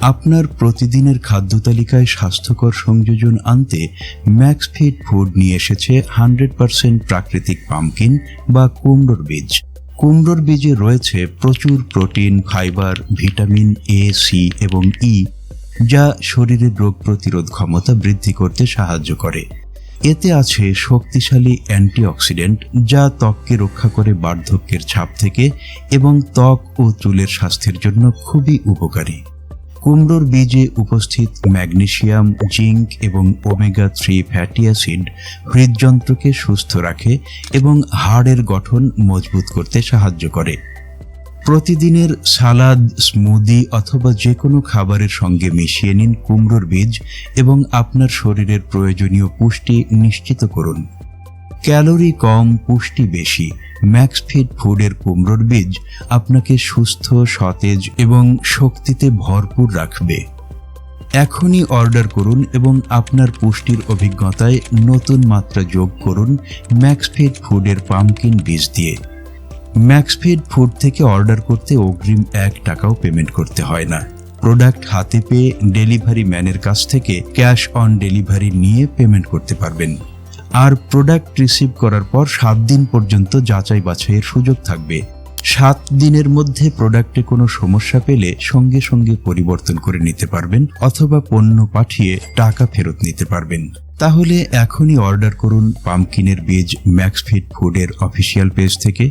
আপনার প্রতিদিনের খাদ্য তালিকায় স্বাস্থ্যকর সংযোজন আনতে ম্যাক্সফিট ফুড নিয়ে এসেছে হান্ড্রেড পার্সেন্ট প্রাকৃতিক পামকিন বা কুমড়োর বীজ। কুমড়োর বীজে রয়েছে প্রচুর protein, fibre, vitamin A, C এবং ই, যা শরীরের রোগ প্রতিরোধ ক্ষমতা বৃদ্ধি করতে সাহায্য করে। এতে আছে শক্তিশালী অ্যান্টিঅক্সিডেন্ট, যা ত্বককে রক্ষা করে বার্ধক্যের ছাপ থেকে এবং ত্বক ও চুলের স্বাস্থ্যের জন্য খুবই উপকারী। কুমড়োর বীজে উপস্থিত ম্যাগনেশিয়াম জিঙ্ক এবং ওমেগা থ্রি ফ্যাটি অ্যাসিড হৃদযন্ত্রকে সুস্থ রাখে এবং হাড়ের গঠন মজবুত করতে সাহায্য করে। প্রতিদিনের সালাদ, স্মুদি অথবা যে কোনো খাবারের সঙ্গে মিশিয়ে নিন কুমড়োর বীজ এবং আপনার শরীরের প্রয়োজনীয় পুষ্টি নিশ্চিত করুন। ক্যালোরি কম, পুষ্টি বেশি ম্যাক্সফিট ফুডের কুমড়োর বীজ আপনাকে সুস্থ, সতেজ এবং শক্তিতে ভরপুর রাখবে। এখনই অর্ডার করুন এবং আপনার পুষ্টির অভিজ্ঞতায় নতুন মাত্রা যোগ করুন ম্যাক্সফিট ফুডের পামকিন বীজ দিয়ে। ম্যাক্সফিড ফুড থেকে অর্ডার করতে অগ্রিম এক টাকাও পেমেন্ট করতে হয় না। প্রোডাক্ট হাতে পেয়ে ডেলিভারি ম্যানের কাছ থেকে ক্যাশ অন ডেলিভারি নিয়ে পেমেন্ট করতে পারবেন। আর প্রোডাক্ট রিসিভ করার পর সাত দিন পর্যন্ত যাচাই বাছাইয়ের সুযোগ থাকবে। সাত দিনের মধ্যে প্রোডাক্টে কোনো সমস্যা পেলে সঙ্গে সঙ্গে পরিবর্তন করে নিতে পারবেন অথবা পণ্য পাঠিয়ে টাকা ফেরত নিতে পারবেন। তাহলে এখনই অর্ডার করুন পামকিনের বীজ ম্যাক্সফিট ফুডের অফিসিয়াল পেজ থেকে।